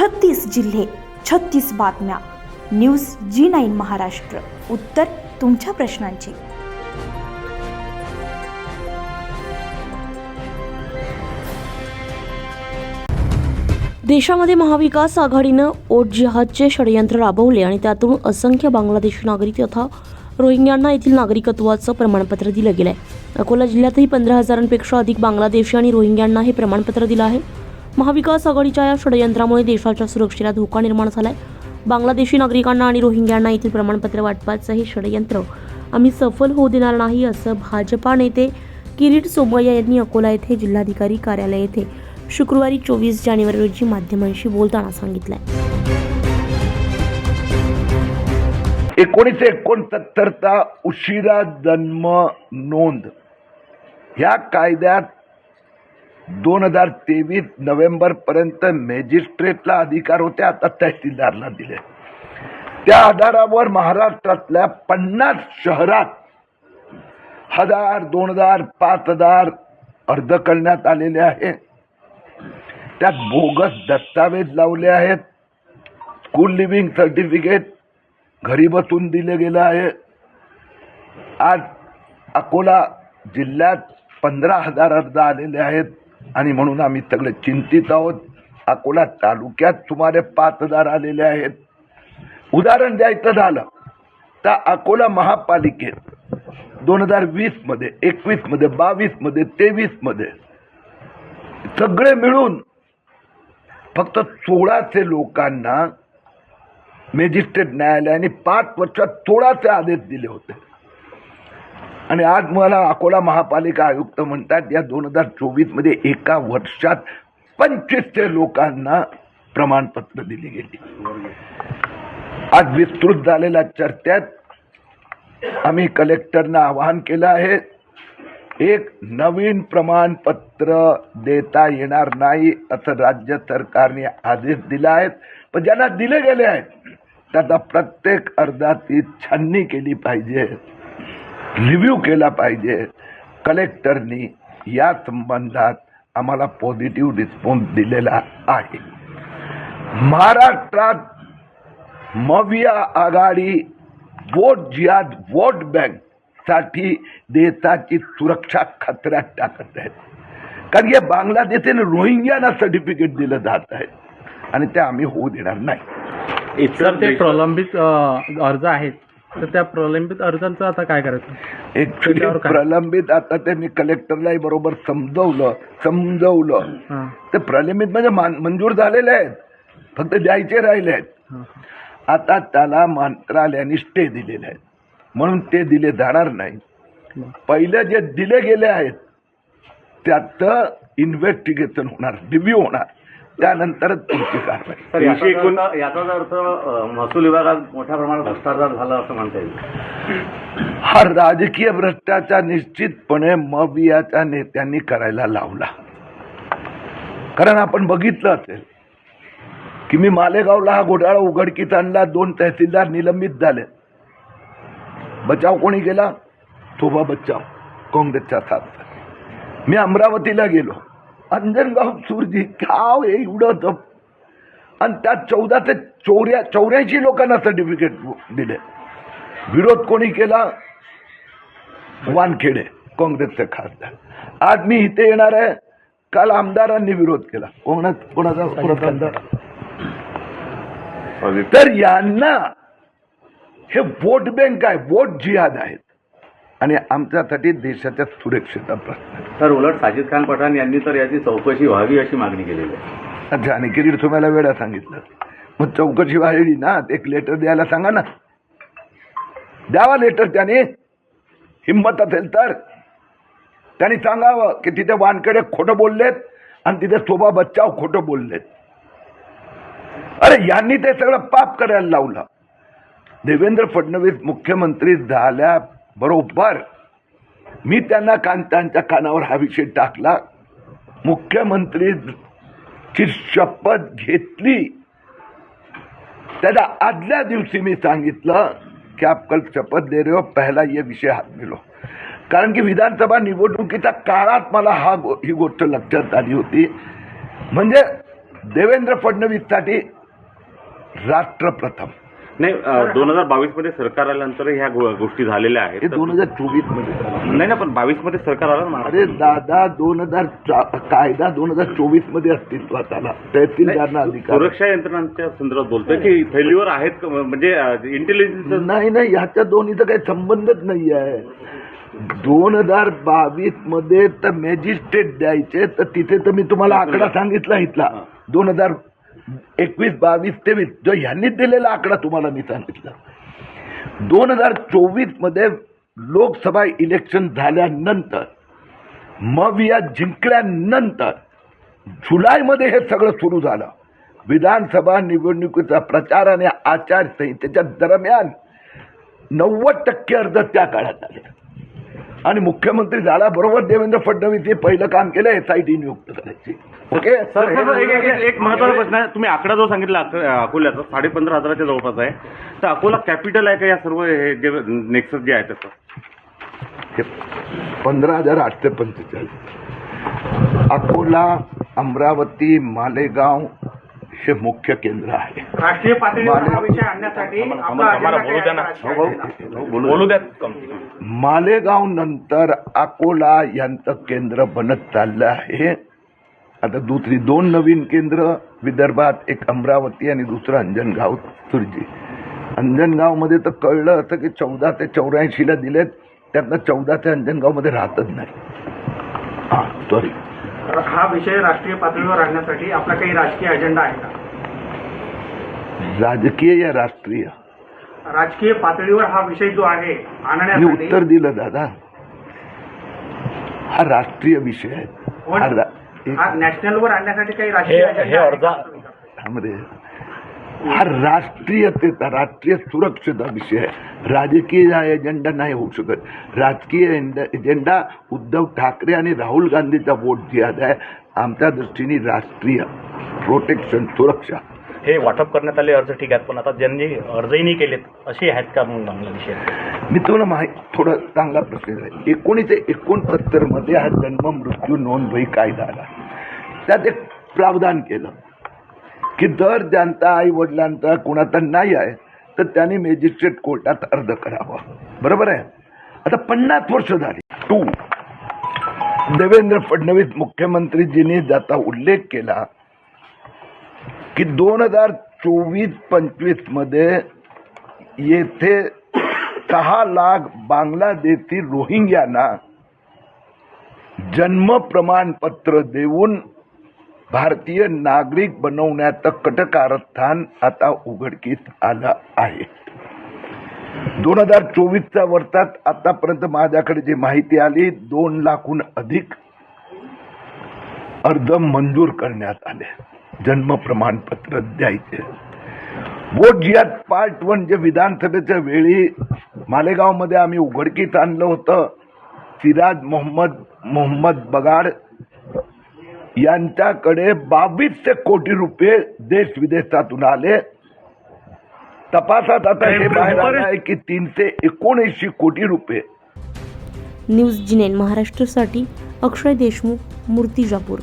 छत्तीस जिल्हे छत्तीस बातम्या. News G nine Maharashtra. उत्तर तुमच्या प्रश्नांची. देशामध्ये महाविकास आघाडीनं ओट जिहादचे षडयंत्र राबवले आणि त्यातून असंख्य बांगलादेशी नागरिक तथा रोहिंग्यांना येथील नागरिकत्वाचं प्रमाणपत्र दिलं गेलं आहे अकोला जिल्ह्यातही पंधरा हजारांपेक्षा अधिक बांगलादेशी आणि रोहिंग्यांना हे प्रमाणपत्र दिलं आहे. महाविकास आघाडीच्या या षडयंत्रामुळे देशाच्या सुरक्षेला धोका निर्माण झालाय. बांगलादेशी नागरिकांना आणि रोहिंग्यांना येथील प्रमाणपत्र वाटपाचं हे षडयंत्र. आम्ही सफल होऊ देणार नाही असं भाजपा नेते किरीट सोमय्या यांनी अकोला येथे जिल्हाधिकारी कार्यालय येथे शुक्रवारी चोवीस जानेवारी रोजी माध्यमांशी बोलताना सांगितलंय. एकोणीसशे एकोणसत्तरचा उशिरा जन्म नोंद. ह्या कायद्यात दोन हजार तेवीस नोव्हेंबर पर्यंत मॅजिस्ट्रेटला अधिकार होते आता तहसीलदारला दिले. त्या आधारावर महाराष्ट्रातल्या पन्नास शहरात हजार दोन हजार पाच हजार अर्ज करण्यात आलेले आहे त्यात बोगस दस्तावेज लावले आहेत. स्कूल लिव्हिंग सर्टिफिकेट घरी बसून दिले गेलं आहे. आज अकोला जिल्ह्यात पंधरा हजार अर्ज आलेले आहेत. आणि म्हणून आम्ही सगळे चिंतित आहोत. अकोला तालुक्यात सुमारे पाच हजार आलेले आहेत. उदाहरण द्यायचं झालं तर अकोला महापालिकेत दोन हजार वीसमध्ये एकवीसमध्ये बावीसमध्ये तेवीसमध्ये सगळे मिळून फक्त सोळाशे लोकांना मॅजिस्ट्रेट न्यायालयाने पाच वर्षात सोळाचे आदेश दिले होते. आणि आज मला अकोला महापालिका आयुक्त म्हणतात या दोन हजार चोवीसमध्ये एका वर्षात पंचवीसशे लोकांना प्रमाणपत्र दिली गेली. आज विस्तृत झालेल्या चर्चेत आम्ही कलेक्टरना आवाहन केलं आहे एक नवीन प्रमाणपत्र देता येणार नाही असं राज्य सरकारने आदेश दिला आहेत पण ज्यांना दिले गेले आहेत त्याचा प्रत्येक अर्जाची छाननी केली पाहिजे. रिव्ह्यू केला पाहिजे. कलेक्टरनी या संबंधात आम्हाला पॉझिटिव्ह रिस्पॉन्स दिलेला आहे. महाराष्ट्रात मविया आघाडी वोट जिहाद वोट बँकसाठी देशाची सुरक्षा खतऱ्यात टाकत आहेत. कारण हे बांगलादेशाने रोहिंग्यांना सर्टिफिकेट दिलं जात आहे. आणि ते आम्ही होऊ देणार नाही. तर ते प्रलंबित अर्ज आहेत. तर त्या प्रलंबित अर्जांचं आता काय करायचं? ऍक्च्युली? प्रलंबित आता ते मी कलेक्टरलाही बरोबर समजवलं समजवलं. ते प्रलंबित म्हणजे मान- मंजूर झालेले आहेत. फक्त द्यायचे राहिले आहेत. आता त्याला मंत्रालयाने स्टे दिलेले आहेत. म्हणून ते दिले जाणार नाही. पहिले जे दिले गेले आहेत त्याचं इन्व्हेस्टिगेशन होणार रिव्ह्यू होणार. त्यानंतरच पुढची कारवाई. तर याचा अर्थ याचाच अर्थ अ, महसूल विभागात मोठ्या प्रमाणात भ्रष्टाचार झाला असं म्हणता येईल. हा राजकीय भ्रष्टाचार निश्चितपणे मवियाच्या नेत्यांनी करायला लावला. कारण आपण बघितलं असेल की मी मालेगावला हा घोटाळा उघडकीस आणला दोन तहसीलदार निलंबित झाले. बचाव कोणी केला? थोबा बचाव काँग्रेसच्या साथ मी अमरावतीला गेलो. अंजनगाव सुरजी गाव हे एवढं होतं आणि त्यात चौदा ते चौऱ्या चौऱ्याऐंशी लोकांना सर्टिफिकेट दिले. विरोध कोणी केला? वानखेडे काँग्रेसचे खासदार. आज मी इथे येणार आहे. काल आमदारांनी विरोध केला. कोणा कोणाचा कोणाचा आमदार? तर यांना हे वोट बँक आहे. वोट जिहाद आहेत. आणि आमच्यासाठी देशाच्या सुरक्षेचा प्रश्न आहे. तर उलट साजिद खान पठाण यांनी तर याची चौकशी व्हावी अशी मागणी केलेली आहे. अच्छा आणि किरीट तुम्हाला वेळा सांगितलं? मग चौकशी व्हायली ना एक लेटर द्यायला सांगा ना. द्यावा लेटर त्याने. हिंमत असेल तर. त्यांनी सांगावं की तिथे वानकडे खोटं बोललेत आणि तिथे शोभा बच्चाव खोटं बोललेत. अरे यांनी ते सगळं पाप करायला लावलं. देवेंद्र फडणवीस मुख्यमंत्री झाल्या बरोबर. मी त्यांना कान त्यांच्या कानावर हा विषय टाकला. मुख्यमंत्री ची शपथ घेतली. त्याच्या आदल्या दिवशी मी सांगितलं की आपण शपथ दे रहे हो पहला ये विषय हात मिलो कारण की विधानसभा निवडणुकीच्या काळात मला हा गो ही गोष्ट लक्षात आली होती. म्हणजे देवेंद्र फडणवीससाठी राष्ट्र प्रथम नाही दोन हजार बावीसमध्ये सरकार आल्यानंतर ह्या गो- गोष्टी झालेल्या आहेत. हे तर- दोन हजार चोवीसमध्ये झालं. नाही ना पण बावीसमध्ये सरकार आलं ना. अरे दादा दोन हजार कायदा दोन हजार चोवीसमध्ये अस्तित्वात आला. तहसीलदारांना अधिकार. सुरक्षा यंत्रणांच्या संदर्भात बोलतोय की फैल्युअर आहेत का? म्हणजे इंटेलिजन्स नाही नाही ह्याच्या दोन्हीचा काही संबंधच नाही आहे दोन हजार बावीसमध्ये तर मॅजिस्ट्रेट द्यायचे तर तिथे तर मी तुम्हाला आकडा सांगितला इथला. दोन हजार एकवीस बावीस तेवीस जो ह्यांनी दिलेला आकडा तुम्हाला मी सांगितला. दोन हजार चोवीसमध्ये लोकसभा इलेक्शन झाल्यानंतर मविया जिंकल्यानंतर जुलैमध्ये हे सगळं सुरू झालं. विधानसभा निवडणुकीचा प्रचार आणि आचारसंहितेच्या दरम्यान नव्वद टक्के अर्ज त्या काळात आले आणि मुख्यमंत्री झाल्याबरोबर देवेंद्र फडणवीस हे पहिलं काम केलं एस आय टी नियुक्त करायची. ओके सर सर, एक- महत्त्वाचा प्रश्न आहे. तुम्ही आकडा जो सांगितला अक- अकोल्याचा साडे पंधरा हजाराच्या जवळपास आहे. तर अकोला कॅपिटल आहे का या सर्व हे जे नेक्सस जे आहे त्याचं? पंधरा हजार आठशे पंचेचाळीस. अकोला अमरावती मालेगाव हे मुख्य केंद्र आहे. राष्ट्रीय पातळीवर मालेगाव. नंतर अकोला यांचं केंद्र बनत चाललं आहे. आता दुसरी दोन नवीन केंद्र विदर्भात एक अमरावती आणि दुसरं अंजनगाव सुरजी. अंजनगावमध्ये तर कळलं असं की चौदा ते चौऱ्याऐंशीला दिलेत. त्यातनं चौदा ते अंजनगावमध्ये राहतच नाही. हां सॉरी हा विषय राष्ट्रीय पातळीवर आणण्यासाठी आपला काही राजकीय अजेंडा आहे का? राजकीय या राष्ट्रीय. राजकीय पातळीवर हा विषय जो आहे आणण्यासाठी उत्तर दिलं दादा. हा राष्ट्रीय विषय आहे. हा नॅशनलवर आणण्यासाठी काही राजकीय अजेंडा आहे का? त्यामध्ये हा राष्ट्रीयतेचा राष्ट्रीय सुरक्षेचा विषय आहे राजकीय एजेंडा नाही होऊ शकत। राजकीय एजेंडा उद्धव ठाकरे आणि राहुल गांधीचा वोट जिहाद आहे आमच्या दृष्टीने राष्ट्रीय प्रोटेक्शन सुरक्षा. हे वाटप करण्यात आले अर्ज ठीक आहेत पण आता ज्यांनी अर्जही नाही केलेत असे आहेत का मग बांगलादेशात मी तुम्हाला माहिती थोडा चांगला प्रश्न आहे. एकोणीसशे एकोणसत्तरमध्ये हा जन्म मृत्यू नोंदवही कायदा आला. त्यात एक प्रावधान केलं. की दर ज्यांचा आई वडिलांचा कुणाचा नाही आहे तर त्यांनी मॅजिस्ट्रेट कोर्टात अर्ज करावा. बरोबर आहे? आता पन्नास वर्ष झाली. टू देवेंद्र फडणवीस मुख्यमंत्रीजींनी ज्याचा उल्लेख केला की दोन हजार चोवीस पंचवीसमध्ये येथे सहा लाख बांगलादेशी रोहिंग्यांना जन्म प्रमाणपत्र देऊन भारतीय नागरिक बनवण्याचं कटकारस्थान आता उघडकीस आलं आहे. दोन हजार चोवीसच्या वर्षात आतापर्यंत माझ्याकडे जी माहिती आली दोन लाखहून अधिक अर्ज मंजूर करण्यात आले. जन्म प्रमाणपत्र द्यायचे. बोट जिहाद पार्ट वन जे विधानसभेच्या वेळी मालेगावमध्ये आम्ही उघडकीत आणलं होतं सिराज मोहम्मद मोहम्मद बगाड यांच्याकडे बावीसशे कोटी रुपये देश विदेशातून आले. तपासात आता हे बाहेर आलं आहे. की तीनशे एकोणऐंशी कोटी रुपये. न्यूज जिनेन महाराष्ट्रासाठी अक्षय देशमुख मूर्तिजापूर.